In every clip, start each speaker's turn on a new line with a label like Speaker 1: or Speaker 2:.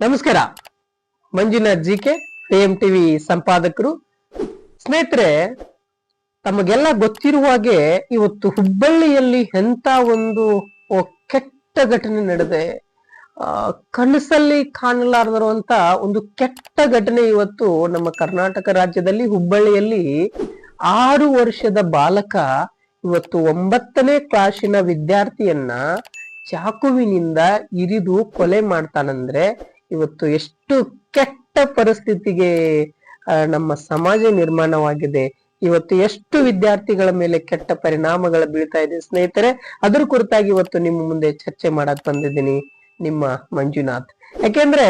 Speaker 1: ನಮಸ್ಕಾರ. Manjunath G K M TV ಸಂಪಾದಕರು. ಸ್ನೇಹಿತರೆ, ತಮಗೆಲ್ಲ ಗೊತ್ತಿರುವ ಹಾಗೆ ಇವತ್ತು ಹುಬ್ಬಳ್ಳಿಯಲ್ಲಿ ಎಂತ ಒಂದು ಕೆಟ್ಟ ಘಟನೆ ನಡೆದೆ. ಕನಸಲ್ಲಿ ಕಾಣಲಾರದಿರುವಂತ ಒಂದು ಕೆಟ್ಟ ಘಟನೆ ಇವತ್ತು ನಮ್ಮ ಕರ್ನಾಟಕ ರಾಜ್ಯದಲ್ಲಿ, ಹುಬ್ಬಳ್ಳಿಯಲ್ಲಿ ಆರು ವರ್ಷದ ಬಾಲಕ ಇವತ್ತು ಒಂಬತ್ತನೇ ಕ್ಲಾಸಿನ ವಿದ್ಯಾರ್ಥಿಯನ್ನ ಚಾಕುವಿನಿಂದ ಇರಿದು ಕೊಲೆ ಮಾಡ್ತಾನಂದ್ರೆ ಇವತ್ತು ಎಷ್ಟು ಕೆಟ್ಟ ಪರಿಸ್ಥಿತಿಗೆ ನಮ್ಮ ಸಮಾಜ ನಿರ್ಮಾಣವಾಗಿದೆ. ಇವತ್ತು ಎಷ್ಟು ವಿದ್ಯಾರ್ಥಿಗಳ ಮೇಲೆ ಕೆಟ್ಟ ಪರಿಣಾಮಗಳು ಬೀಳ್ತಾ ಇದೆ. ಸ್ನೇಹಿತರೆ, ಅದ್ರ ಕುರಿತಾಗಿ ಇವತ್ತು ನಿಮ್ಮ ಮುಂದೆ ಚರ್ಚೆ ಮಾಡಕ್ ಬಂದಿದ್ದೀನಿ ನಿಮ್ಮ ಮಂಜುನಾಥ್. ಯಾಕೆಂದ್ರೆ,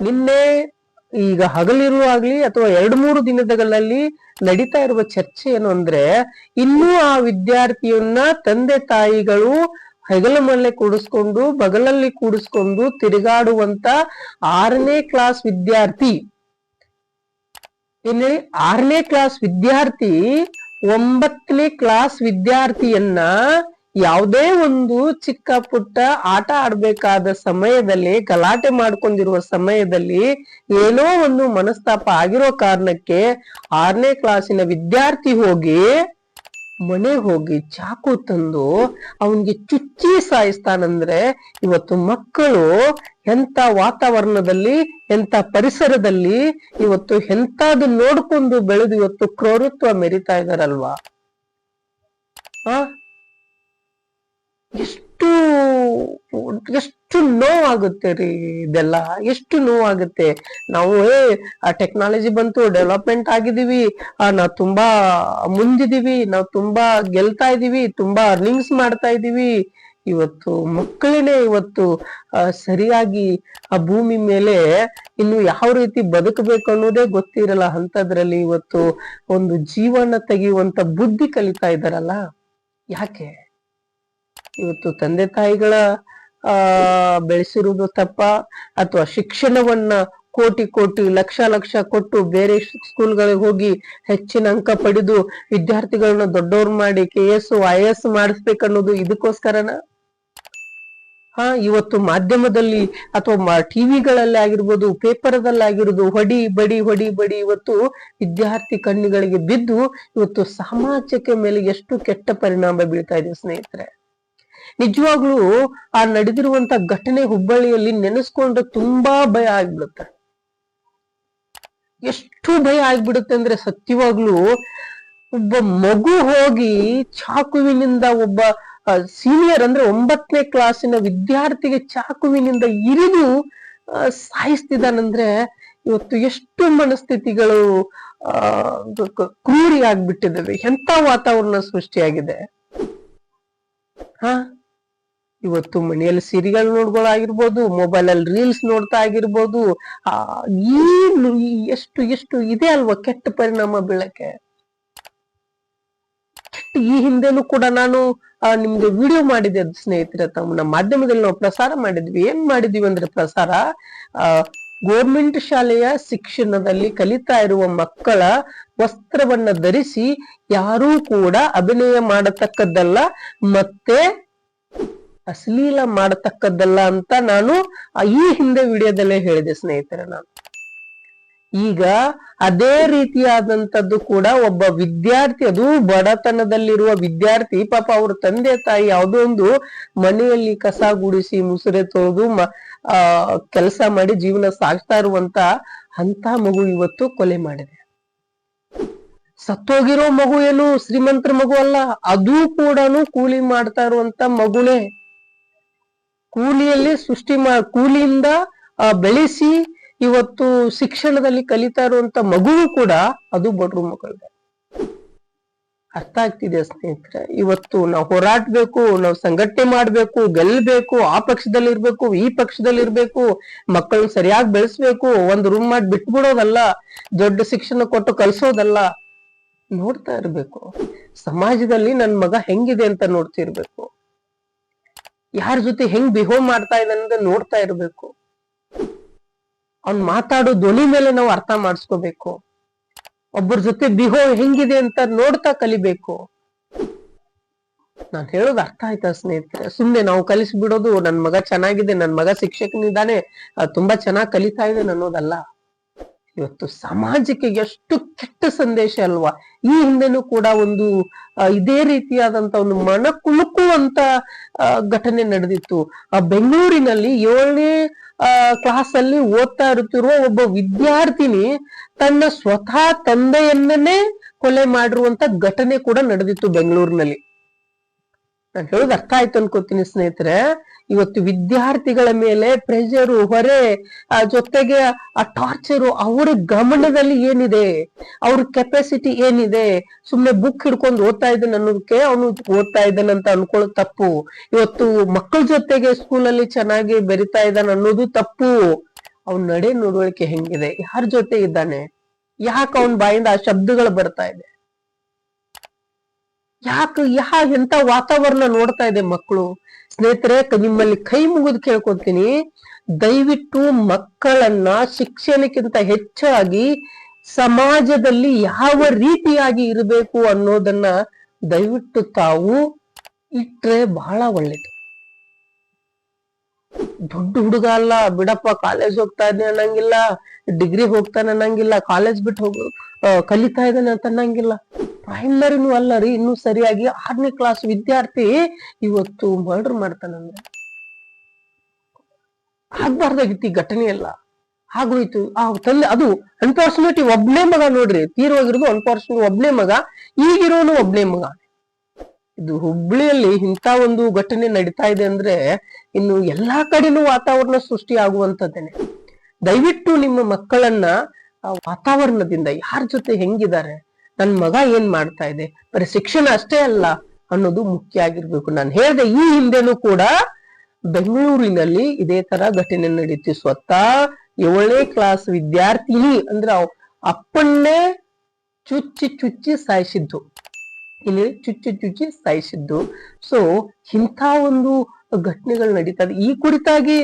Speaker 1: ನಿನ್ನೆ ಈಗ ಹಗಲಿರುವಾಗ್ಲಿ ಅಥವಾ ಎರಡು ಮೂರು ದಿನಗಳಲ್ಲಿ ನಡೀತಾ ಇರುವ ಚರ್ಚೆ ಏನು ಅಂದ್ರೆ, ಇನ್ನೂ ಆ ವಿದ್ಯಾರ್ಥಿಯನ್ನ ತಂದೆ ತಾಯಿಗಳು ಹೆಗಲ ಮೇಲೆ ಕೂಡಿಸ್ಕೊಂಡು, ಬಗಲಲ್ಲಿ ಕೂಡಿಸ್ಕೊಂಡು ತಿರುಗಾಡುವಂತ ಆರನೇ ಕ್ಲಾಸ್ ವಿದ್ಯಾರ್ಥಿ. ಇಲ್ಲಿ ಆರನೇ ಕ್ಲಾಸ್ ವಿದ್ಯಾರ್ಥಿ ಒಂಬತ್ತನೇ ಕ್ಲಾಸ್ ವಿದ್ಯಾರ್ಥಿಯನ್ನ ಯಾವುದೇ ಒಂದು ಚಿಕ್ಕ ಪುಟ್ಟ ಆಟ ಆಡ್ಬೇಕಾದ ಸಮಯದಲ್ಲಿ, ಗಲಾಟೆ ಮಾಡ್ಕೊಂಡಿರುವ ಸಮಯದಲ್ಲಿ ಏನೋ ಒಂದು ಮನಸ್ತಾಪ ಆಗಿರೋ ಕಾರಣಕ್ಕೆ ಆರನೇ ಕ್ಲಾಸಿನ ವಿದ್ಯಾರ್ಥಿ ಹೋಗಿ ಮನೆ ಹೋಗಿ ಚಾಕು ತಂದು ಅವನಿಗೆ ಚುಚ್ಚಿ ಸಾಯಿಸ್ತಾನಂದ್ರೆ ಇವತ್ತು ಮಕ್ಕಳು ಎಂತ ವಾತಾವರಣದಲ್ಲಿ ಎಂತ ಪರಿಸರದಲ್ಲಿ ಇವತ್ತು ಎಂತಾದ್ ನೋಡ್ಕೊಂಡು ಬೆಳೆದು ಇವತ್ತು ಕ್ರೌರತ್ವ ಮೆರಿತಾ ಇದಾರಲ್ವಾ? ಎಷ್ಟು ಎಷ್ಟು ಎಷ್ಟು ನೋವಾಗುತ್ತೆ ರೀ ಇದೆಲ್ಲ? ಎಷ್ಟು ನೋವಾಗುತ್ತೆ? ನಾವು, ಏ, ಆ ಟೆಕ್ನಾಲಜಿ ಬಂತು ಡೆವಲಪ್ಮೆಂಟ್ ಆಗಿದೀವಿ ನಾವು ತುಂಬಾ ಮುಂದಿದೀವಿ ನಾವ್ ತುಂಬಾ ಗೆಲ್ತಾ ಇದೀವಿ ತುಂಬಾ ಅರ್ನಿಂಗ್ಸ್ ಮಾಡ್ತಾ ಇದೀವಿ ಇವತ್ತು ಮಕ್ಕಳೇನೆ ಇವತ್ತು ಸರಿಯಾಗಿ ಆ ಭೂಮಿ ಮೇಲೆ ಇನ್ನು ಯಾವ ರೀತಿ ಬದುಕಬೇಕು ಅನ್ನೋದೇ ಗೊತ್ತಿರಲ್ಲ. ಅಂತದ್ರಲ್ಲಿ ಇವತ್ತು ಒಂದು ಜೀವನ ತೆಗೆಯುವಂತ ಬುದ್ಧಿ ಕಲಿತಾ ಇದಾರಲ್ಲ ಯಾಕೆ? ಇವತ್ತು ತಂದೆ ತಾಯಿಗಳ ಆ, ಬೆಳೆಸಿರುವುದು ತಪ್ಪ ಅಥವಾ ಶಿಕ್ಷಣವನ್ನ ಕೋಟಿ ಕೋಟಿ ಲಕ್ಷ ಲಕ್ಷ ಕೊಟ್ಟು ಬೇರೆ ಸ್ಕೂಲ್ಗಳಿಗೆ ಹೋಗಿ ಹೆಚ್ಚಿನ ಅಂಕ ಪಡೆದು ವಿದ್ಯಾರ್ಥಿಗಳನ್ನ ದೊಡ್ಡವ್ರು ಮಾಡಿ ಕೆ ಎಸ್ ಐ ಎಸ್ ಮಾಡಿಸ್ಬೇಕನ್ನೋದು ಇದಕ್ಕೋಸ್ಕರನ? ಹಾ, ಇವತ್ತು ಮಾಧ್ಯಮದಲ್ಲಿ ಅಥವಾ ಟಿವಿಗಳಲ್ಲಿ ಆಗಿರ್ಬೋದು ಪೇಪರ್ದಲ್ಲಿ ಆಗಿರೋದು ಹೊಡಿ, ಬಡಿ ಹೊಡಿ, ಬಡಿ ಇವತ್ತು ವಿದ್ಯಾರ್ಥಿ ಕಣ್ಣುಗಳಿಗೆ ಬಿದ್ದು ಇವತ್ತು ಸಮಾಜಕ್ಕೆ ಮೇಲೆ ಎಷ್ಟು ಕೆಟ್ಟ ಪರಿಣಾಮ ಬೀಳ್ತಾ ಇದೆ ಸ್ನೇಹಿತರೆ. ನಿಜವಾಗ್ಲೂ ಆ ನಡೆದಿರುವಂತ ಘಟನೆ ಹುಬ್ಬಳ್ಳಿಯಲ್ಲಿ ನೆನೆಸ್ಕೊಂಡ್ರೆ ತುಂಬಾ ಭಯ ಆಗ್ಬಿಡುತ್ತೆ. ಎಷ್ಟು ಭಯ ಆಗ್ಬಿಡುತ್ತೆ ಅಂದ್ರೆ ಸತ್ಯವಾಗ್ಲೂ ಒಬ್ಬ ಮಗು ಹೋಗಿ ಚಾಕುವಿನಿಂದ ಒಬ್ಬ ಸೀನಿಯರ್ ಅಂದ್ರೆ ಒಂಬತ್ತನೇ ಕ್ಲಾಸಿನ ವಿದ್ಯಾರ್ಥಿಗೆ ಚಾಕುವಿನಿಂದ ಇರಿದು ಸಾಯಿಸ್ತಿದ್ದಾನಂದ್ರೆ ಇವತ್ತು ಎಷ್ಟು ಮನಸ್ಥಿತಿಗಳು, ಆ ಕ್ರೂರಿ ಆಗ್ಬಿಟ್ಟಿದ್ದಾವೆ. ಎಂತ ವಾತಾವರಣ ಸೃಷ್ಟಿಯಾಗಿದೆ? ಹಾ? ಇವತ್ತು ಮನೆಯಲ್ಲಿ ಸೀರಿಯಲ್ ಆಗಿರ್ಬೋದು ಮೊಬೈಲ್ ಅಲ್ಲಿ ರೀಲ್ಸ್ ನೋಡ್ತಾ ಆಗಿರ್ಬೋದು ಏನು ಎಷ್ಟು ಎಷ್ಟು ಇದೆ ಅಲ್ವಾ ಕೆಟ್ಟ ಪರಿಣಾಮ ಬೀಳಕ್ಕೆ? ಈ ಹಿಂದೆನೂ ಕೂಡ ನಾನು ನಿಮ್ಗೆ ವಿಡಿಯೋ ಮಾಡಿದೆ ಸ್ನೇಹಿತರೆ, ತಮ್ಮ ನಮ್ಮ ಮಾಧ್ಯಮದಲ್ಲಿ ನಾವು ಪ್ರಸಾರ ಮಾಡಿದ್ವಿ. ಏನ್ ಮಾಡಿದ್ವಿ ಅಂದ್ರೆ ಪ್ರಸಾರ? ಗೋರ್ಮೆಂಟ್ ಶಾಲೆಯ ಶಿಕ್ಷಣದಲ್ಲಿ ಕಲಿತಾ ಇರುವ ಮಕ್ಕಳ ವಸ್ತ್ರವನ್ನ ಧರಿಸಿ ಯಾರೂ ಕೂಡ ಅಭಿನಯ ಮಾಡತಕ್ಕದ್ದಲ್ಲ, ಮತ್ತೆ ಅಶ್ಲೀಲ ಮಾಡತಕ್ಕದ್ದಲ್ಲ ಅಂತ ನಾನು ಈ ಹಿಂದೆ ವಿಡಿಯೋದಲ್ಲೇ ಹೇಳಿದೆ, ಸ್ನೇಹಿತರೆ ನಾನು. ಈಗ ಅದೇ ರೀತಿಯಾದಂತದ್ದು ಕೂಡ ಒಬ್ಬ ವಿದ್ಯಾರ್ಥಿ, ಅದು ಬಡತನದಲ್ಲಿರುವ ವಿದ್ಯಾರ್ಥಿ, ಪಾಪ ಅವ್ರ ತಂದೆ ತಾಯಿ ಯಾವುದೋ ಒಂದು ಮನೆಯಲ್ಲಿ ಕಸ ಗುಡಿಸಿ, ಮುಸುರೆ ತೊಳೆದು, ಮ, ಆ, ಕೆಲಸ ಮಾಡಿ ಜೀವನ ಸಾಗ್ತಾ ಇರುವಂತ ಅಂತ ಮಗು ಇವತ್ತು ಕೊಲೆ ಮಾಡಿದೆ. ಸತ್ತೋಗಿರೋ ಮಗು ಏನು? ಶ್ರೀಮಂತರ ಮಗು ಅಲ್ಲ. ಅದು ಕೂಡ ಕೂಲಿ ಮಾಡ್ತಾ ಇರುವಂತ ಮಗುನೇ. ಕೂಲಿಯಲ್ಲಿ ಸೃಷ್ಟಿ ಮಾ, ಕೂಲಿಯಿಂದ ಬೆಳೆಸಿ ಇವತ್ತು ಶಿಕ್ಷಣದಲ್ಲಿ ಕಲಿತಾ ಇರುವಂತ ಮಗುವು ಕೂಡ ಅದು ಬಡ್ರು ಮಕ್ಕಳಿಗೆ. ಅರ್ಥ ಆಗ್ತಿದೆ ಸ್ನೇಹಿತರೆ? ಇವತ್ತು ನಾವು ಹೋರಾಡ್ಬೇಕು, ನಾವು ಸಂಘಟನೆ ಮಾಡ್ಬೇಕು ಗೆಲ್ಲಬೇಕು ಆ ಪಕ್ಷದಲ್ಲಿ ಇರ್ಬೇಕು, ಈ ಪಕ್ಷದಲ್ಲಿ ಇರ್ಬೇಕು, ಮಕ್ಕಳನ್ನ ಸರಿಯಾಗಿ ಬೆಳೆಸ್ಬೇಕು, ಒಂದ್ ರೂಮ್ ಮಾಡಿ ಬಿಟ್ಬಿಡೋದಲ್ಲ, ದೊಡ್ಡ ಶಿಕ್ಷಣ ಕೊಟ್ಟು ಕಲ್ಸೋದಲ್ಲ ನೋಡ್ತಾ ಇರ್ಬೇಕು. ಸಮಾಜದಲ್ಲಿ ನನ್ ಮಗ ಹೆಂಗಿದೆ ಅಂತ ನೋಡ್ತಿರ್ಬೇಕು. ಯಾರ ಜೊತೆ ಹೆಂಗ್ ಬಿಹೇವ್ ಮಾಡ್ತಾ ಇದ್ದಾನೆ ನೋಡ್ತಾ ಇರ್ಬೇಕು. ಅವ್ನ್ ಮಾತಾಡೋ ಧ್ವನಿ ಮೇಲೆ ನಾವು ಅರ್ಥ ಮಾಡಿಸ್ಕೋಬೇಕು. ಒಬ್ಬರ ಜೊತೆ ಬಿಹೇವ್ ಹೆಂಗಿದೆ ಅಂತ ನೋಡ್ತಾ ಕಲಿಬೇಕು. ನಾನ್ ಹೇಳೋದು ಅರ್ಥ ಆಯ್ತಾ ಸ್ನೇಹಿತರೆ? ಸುಮ್ನೆ ನಾವು ಕಲಿಸ್ಬಿಡೋದು, ನನ್ ಮಗ ಚೆನ್ನಾಗಿದೆ, ನನ್ ಮಗ ಶಿಕ್ಷಕನಿದ್ದಾನೆ ತುಂಬಾ ಚೆನ್ನಾಗಿ ಕಲಿತಾ ಇದ್ದಾನೆ ಅನ್ನೋದಲ್ಲ. ಇವತ್ತು ಸಮಾಜಕ್ಕೆ ಎಷ್ಟು ಕೆಟ್ಟ ಸಂದೇಶ ಅಲ್ವಾ? ಈ ಹಿಂದೆನೂ ಕೂಡ ಒಂದು ಇದೇ ರೀತಿಯಾದಂತ ಒಂದು ಮನ ಕುಲುಕುವಂತ ಘಟನೆ ನಡೆದಿತ್ತು. ಆ ಬೆಂಗಳೂರಿನಲ್ಲಿ ಏಳನೇ ಕ್ಲಾಸ್ ಅಲ್ಲಿ ಓದ್ತಾ ಇರುತ್ತಿರುವ ಒಬ್ಬ ವಿದ್ಯಾರ್ಥಿನಿ ತನ್ನ ಸ್ವತಃ ತಂದೆಯನ್ನೇ ಕೊಲೆ ಮಾಡಿರುವಂತ ಘಟನೆ ಕೂಡ ನಡೆದಿತ್ತು ಬೆಂಗಳೂರಿನಲ್ಲಿ. ನಾನು ಹೇಳೋದು ಅರ್ಥ ಆಯ್ತು ಅನ್ಕೋತೀನಿ ಸ್ನೇಹಿತರೆ. ಇವತ್ತು ವಿದ್ಯಾರ್ಥಿಗಳ ಮೇಲೆ ಪ್ರೆಷರು ಹೊರೆ, ಆ ಜೊತೆಗೆ ಆ ಟಾರ್ಚರು ಅವರ ಗಮನದಲ್ಲಿ ಏನಿದೆ? ಅವ್ರ ಕೆಪಾಸಿಟಿ ಏನಿದೆ? ಸುಮ್ನೆ ಬುಕ್ ಹಿಡ್ಕೊಂಡು ಓದ್ತಾ ಇದ್ದಾನೆ ಅನ್ನೋದಕ್ಕೆ ಅವನು ಓದ್ತಾ ಇದ್ದಾನೆ ಅಂತ ಅನ್ಕೊಳ್ಳೋದು ತಪ್ಪು. ಇವತ್ತು ಮಕ್ಕಳ ಜೊತೆಗೆ ಸ್ಕೂಲಲ್ಲಿ ಚೆನ್ನಾಗಿ ಬೆರಿತಾ ಇದ್ದಾನೆ ಅನ್ನೋದು ತಪ್ಪು. ಅವ್ನ ನಡೆ ನಡವಳಿಕೆ ಹೆಂಗಿದೆ? ಯಾರ ಜೊತೆ ಇದ್ದಾನೆ? ಯಾಕೆ ಅವನ ಬಾಯಿಂದ ಆ ಶಬ್ದಗಳು ಬರ್ತಾ ಇದೆ? ಯಾಕೆ ಯಾ ಎಂತ ವಾತಾವರಣ ನೋಡ್ತಾ ಇದೆ ಮಕ್ಕಳು? ಸ್ನೇಹಿತರೆ ನಿಮ್ಮಲ್ಲಿ ಕೈ ಮುಗಿದು ಕೇಳ್ಕೊತೀನಿ. ದಯವಿಟ್ಟು ಮಕ್ಕಳನ್ನ ಶಿಕ್ಷಣಕ್ಕಿಂತ ಹೆಚ್ಚಾಗಿ ಸಮಾಜದಲ್ಲಿ ಯಾವ ರೀತಿಯಾಗಿ ಇರಬೇಕು ಅನ್ನೋದನ್ನ ದಯವಿಟ್ಟು ತಾವು ಇಟ್ರೆ ಬಹಳ ಒಳ್ಳೇದು. ದೊಡ್ಡ ಹುಡುಗ ಅಲ್ಲ, ಬಿಡಪ್ಪ ಕಾಲೇಜ್ ಹೋಗ್ತಾ ಇದ್ದಾನೆ ಅನ್ನಂಗಿಲ್ಲ ಡಿಗ್ರಿ ಹೋಗ್ತಾನೆ ಅನ್ನಂಗಿಲ್ಲ ಕಾಲೇಜ್ ಬಿಟ್ಟು ಹೋಗು ಕಲಿತಾ ಇದ್ದಾನೆ ಅಂತ ಅನ್ನಂಗಿಲ್ಲ. ಪ್ರೈಮರಿನೂ ಅಲ್ಲ ರೀ, ಇನ್ನೂ ಸರಿಯಾಗಿ ಆರನೇ ಕ್ಲಾಸ್ ವಿದ್ಯಾರ್ಥಿ ಇವತ್ತು ಮರ್ಡರ್ ಮಾಡ್ತಾನಂದ್ರೆ ಆಗ್ಬಾರ್ದಾಗಿತ್ತು ಈ ಘಟನೆ ಎಲ್ಲ. ಆಗೋಯ್ತು. ಆ ತಂದೆ, ಅದು ಅನ್ಫಾರ್ಚುನೇಟ್ ಒಬ್ನೇ ಮಗ ನೋಡ್ರಿ ತೀರೋಗಿರೋದು ಅನ್ಫಾರ್ಚುನೇಟ್ ಒಬ್ನೇ ಮಗ, ಈಗಿರೋನು ಒಬ್ನೇ ಮಗ. ಇದು ಹುಬ್ಳಿಯಲ್ಲಿ ಇಂಥ ಒಂದು ಘಟನೆ ನಡೀತಾ ಇದೆ ಅಂದ್ರೆ ಇನ್ನು ಎಲ್ಲಾ ಕಡೆನೂ ವಾತಾವರಣ ಸೃಷ್ಟಿ ಆಗುವಂತದ್ದೇನೆ ದಯವಿಟ್ಟು ನಿಮ್ಮ ಮಕ್ಕಳನ್ನ ವಾತಾವರಣದಿಂದ ಯಾರ ಜೊತೆ ಹೆಂಗಿದ್ದಾರೆ ನನ್ನ ಮಗ ಏನ್ ಮಾಡ್ತಾ ಇದೆ, ಬರೀ ಶಿಕ್ಷಣ ಅಷ್ಟೇ ಅಲ್ಲ ಅನ್ನೋದು ಮುಖ್ಯ ಆಗಿರ್ಬೇಕು. ನಾನು ಹೇಳಿದೆ ಈ ಹಿಂದೆನೂ ಕೂಡ ಬೆಂಗಳೂರಿನಲ್ಲಿ ಇದೇ ತರ ಘಟನೆ ನಡೀತು. ಸ್ವತಃ ಏಳನೇ ಕ್ಲಾಸ್ ವಿದ್ಯಾರ್ಥಿನಿ ಅಂದ್ರೆ ಅಪ್ಪಣ್ಣೆ ಅಪ್ಪನ್ನೇ ಚುಚ್ಚಿ ಚುಚ್ಚಿ ಸಾಯಿಸಿದ್ದು. ಇಲ್ಲಿ ಚುಚ್ಚಿ ಚುಚ್ಚಿ ಸಾಯಿಸಿದ್ದು. ಸೊ ಇಂಥ ಒಂದು ಘಟನೆಗಳು ನಡೀತದೆ ಈ ಕುರಿತಾಗಿ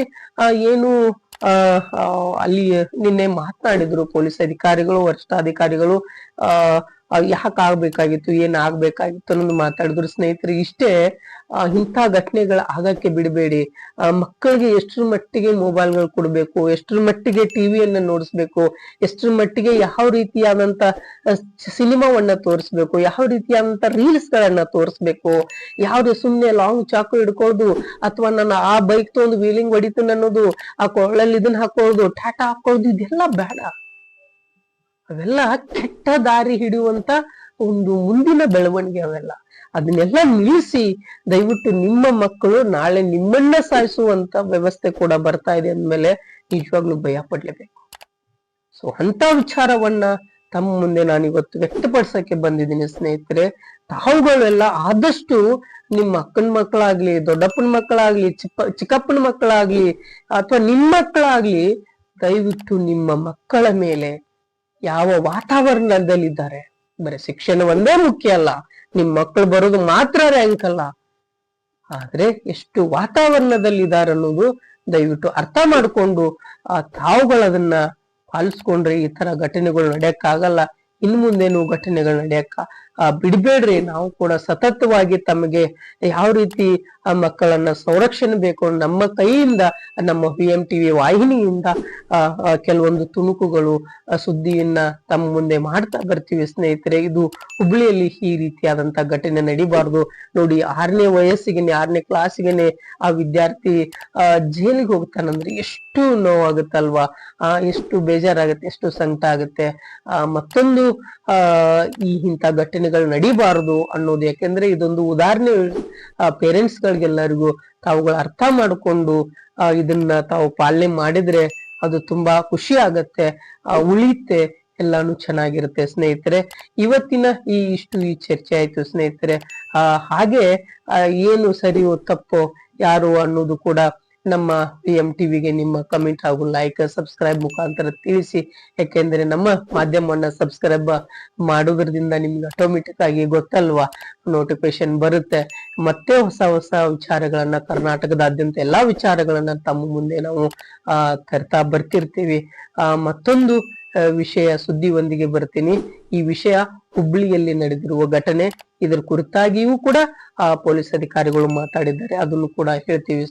Speaker 1: ಏನು ಅಲ್ಲಿ ನಿನ್ನೆ ಮಾತನಾಡಿದ್ರು ಪೊಲೀಸ್ ಅಧಿಕಾರಿಗಳು, ವರಿಷ್ಠಾಧಿಕಾರಿಗಳು ಯಾಕೆ ಆಗ್ಬೇಕಾಗಿತ್ತು, ಏನ್ ಆಗ್ಬೇಕಾಗಿತ್ತು ಅನ್ನೋದು ಮಾತಾಡಿದ್ರು ಸ್ನೇಹಿತರಿಗೆ ಇಷ್ಟೇ ಇಂಥ ಘಟನೆಗಳ ಆಗಕ್ಕೆ ಬಿಡಬೇಡಿ. ಮಕ್ಕಳಿಗೆ ಎಷ್ಟರ ಮಟ್ಟಿಗೆ ಮೊಬೈಲ್ಗಳು ಕೊಡ್ಬೇಕು, ಎಷ್ಟರ ಮಟ್ಟಿಗೆ ಟಿವಿಯನ್ನ ನೋಡಿಸ್ಬೇಕು, ಎಷ್ಟರ ಮಟ್ಟಿಗೆ ಯಾವ ರೀತಿಯಾದಂತ ಸಿನಿಮಾವನ್ನ ತೋರಿಸ್ಬೇಕು, ಯಾವ ರೀತಿಯಾದಂತ ರೀಲ್ಸ್ ಗಳನ್ನ ತೋರಿಸ್ಬೇಕು, ಯಾವ್ದು ಸುಮ್ನೆ ಲಾಂಗ್ ಚಾಕು ಹಿಡ್ಕೊಳ್ಳೋದು ಅಥವಾ ನನ್ನ ಆ ಬೈಕ್ ತಗೊಂಡು ವೀಲಿಂಗ್ ಹೊಡಿತೀನಿ ಅನ್ನೋದು, ಆ ಕೊಳ್ಳಲ್ಲಿ ಇದನ್ನ ಹಾಕೊಳ್ಳೋದು ಟಾಟಾ ಹಾಕೊಳ್ಳೋದು ಇದೆಲ್ಲ ಬೇಡ. ಅವೆಲ್ಲ ಕೆಟ್ಟ ದಾರಿ ಹಿಡಿಯುವಂತ ಒಂದು ಮುಂದಿನ ಬೆಳವಣಿಗೆ ಅವೆಲ್ಲ. ಅದನ್ನೆಲ್ಲ ನಿಲ್ಲಿಸಿ, ದಯವಿಟ್ಟು ನಿಮ್ಮ ಮಕ್ಕಳು ನಾಳೆ ನಿಮ್ಮನ್ನ ಸಾಯಿಸುವಂತ ವ್ಯವಸ್ಥೆ ಕೂಡ ಬರ್ತಾ ಇದೆ ಅಂದ್ಮೇಲೆ ನಿಜವಾಗ್ಲೂ ಭಯ ಪಡ್ಲೇಬೇಕು. ಸೊ ಅಂತ ವಿಚಾರವನ್ನ ತಮ್ಮ ಮುಂದೆ ನಾನು ಇವತ್ತು ವ್ಯಕ್ತಪಡಿಸಕ್ಕೆ ಬಂದಿದ್ದೀನಿ ಸ್ನೇಹಿತರೆ. ತಾವುಗಳೆಲ್ಲ ಆದಷ್ಟು ನಿಮ್ಮ ಅಕ್ಕನ ಮಕ್ಕಳಾಗ್ಲಿ, ದೊಡ್ಡಪ್ಪನ ಮಕ್ಕಳಾಗ್ಲಿ ಚಿಕ್ಕ ಚಿಕ್ಕಪ್ಪನ ಮಕ್ಕಳಾಗ್ಲಿ, ಅಥವಾ ನಿಮ್ಮ ಮಕ್ಕಳಾಗ್ಲಿ ದಯವಿಟ್ಟು ನಿಮ್ಮ ಮಕ್ಕಳ ಮೇಲೆ ಯಾವ ವಾತಾವರಣದಲ್ಲಿದ್ದಾರೆ? ಬರೀ ಶಿಕ್ಷಣ ಒಂದೇ ಮುಖ್ಯ ಅಲ್ಲ, ನಿಮ್ ಮಕ್ಕಳು ಬರೋದು ಮಾತ್ರ ರ್ಯಾಂಕ್ ಅಲ್ಲ. ಆದ್ರೆ ಎಷ್ಟು ವಾತಾವರಣದಲ್ಲಿದ್ದಾರೆ ಅನ್ನೋದು ದಯವಿಟ್ಟು ಅರ್ಥ ಮಾಡ್ಕೊಂಡು, ಆ ತಾವುಗಳದನ್ನ ಪಾಲಿಸ್ಕೊಂಡ್ರೆ ಈ ತರ ಘಟನೆಗಳು ನಡೆಯಕ್ಕಾಗಲ್ಲ. ಇನ್ ಮುಂದೇನು ಘಟನೆಗಳು ನಡೆಯಕ್ಕ ಬಿಡ್ಬೇಡ್ರಿ. ನಾವು ಕೂಡ ಸತತವಾಗಿ ತಮಗೆ ಯಾವ ರೀತಿ ಆ ಮಕ್ಕಳನ್ನ ಸಂರಕ್ಷಣೆ ಬೇಕು ನಮ್ಮ ಕೈಯಿಂದ, ನಮ್ಮ ಪಿ ಎಂ ಟಿವಿ ವಾಹಿನಿಯಿಂದ ಕೆಲವೊಂದು ತುಣುಕುಗಳು ಸುದ್ದಿಯನ್ನ ತಮ್ಮ ಮುಂದೆ ಮಾಡ್ತಾ ಬರ್ತೀವಿ ಸ್ನೇಹಿತರೆ. ಇದು ಹುಬ್ಳಿಯಲ್ಲಿ ಈ ರೀತಿಯಾದಂತ ಘಟನೆ ನಡಿಬಾರ್ದು. ನೋಡಿ, ಆರನೇ ವಯಸ್ಸಿಗೆನೆ, ಆರನೇ ಕ್ಲಾಸ್ಗೆನೆ ಆ ವಿದ್ಯಾರ್ಥಿ, ಆ, ಜೈಲಿಗೆ ಹೋಗ್ತಾನಂದ್ರೆ ಎಷ್ಟು ನೋವಾಗುತ್ತಲ್ವಾ? ಆ, ಎಷ್ಟು ಬೇಜಾರಾಗುತ್ತೆ, ಎಷ್ಟು ಸಂಕಟ ಆಗುತ್ತೆ. ಆ, ಮತ್ತೊಂದು, ಆ, ಈ ಇಂಥ ಘಟನೆಗಳು ನಡಿಬಾರದು ಅನ್ನೋದು. ಯಾಕೆಂದ್ರೆ ಇದೊಂದು ಉದಾಹರಣೆ ಪೇರೆಂಟ್ಸ್ ಗಳಿಗೆಲ್ಲರಿಗೂ ತಾವುಗಳು ಅರ್ಥ ಮಾಡಿಕೊಂಡು ಇದನ್ನ ತಾವು ಪಾಲನೆ ಮಾಡಿದ್ರೆ ಅದು ತುಂಬಾ ಖುಷಿ ಆಗತ್ತೆ ಉಳಿಯುತ್ತೆ, ಎಲ್ಲಾನು ಚೆನ್ನಾಗಿರುತ್ತೆ ಸ್ನೇಹಿತರೆ. ಇವತ್ತಿನ ಈ ಇಷ್ಟು ಈ ಚರ್ಚೆ ಆಯ್ತು ಸ್ನೇಹಿತರೆ. ಹಾಗೆ ಏನು ಸರಿಯೋ ತಪ್ಪೋ, ಯಾರು ಅನ್ನೋದು ಕೂಡ ನಮ್ಮ ಪಿ ಎಂ ಟಿವಿಗೆ ನಿಮ್ಮ ಕಮೆಂಟ್ ಹಾಗೂ ಲೈಕ್ ಸಬ್ಸ್ಕ್ರೈಬ್ ಮುಖಾಂತರ ತಿಳಿಸಿ. ಯಾಕೆಂದ್ರೆ ನಮ್ಮ ಮಾಧ್ಯಮವನ್ನ ಸಬ್ಸ್ಕ್ರೈಬ್ ಮಾಡೋದ್ರಿಂದ ನಿಮ್ಗೆ ಆಟೋಮೆಟಿಕ್ ಆಗಿ ಗೊತ್ತಲ್ವಾ? ನೋಟಿಫಿಕೇಶನ್ ಬರುತ್ತೆ. ಮತ್ತೆ ಹೊಸ ಹೊಸ ವಿಚಾರಗಳನ್ನ ಕರ್ನಾಟಕದಾದ್ಯಂತ ಎಲ್ಲಾ ವಿಚಾರಗಳನ್ನ ತಮ್ಮ ಮುಂದೆ ನಾವು, ಆ, ತರ್ತಾ ಬರ್ತಿರ್ತೀವಿ. ಆ, ಮತ್ತೊಂದು ವಿಷಯ ವಿಷಯ ಸುದ್ದಿಯೊಂದಿಗೆ ಬರ್ತೀನಿ. ಈ ವಿಷಯ ಹುಬ್ಳಿಯಲ್ಲಿ ನಡೆದಿರುವ ಘಟನೆ, ಇದರ ಕುರಿತಾಗಿಯೂ ಕೂಡ, ಆ, ಪೊಲೀಸ್ ಅಧಿಕಾರಿಗಳು ಮಾತಾಡಿದ್ದಾರೆ. ಅದನ್ನು ಕೂಡ ಹೇಳ್ತೀವಿ.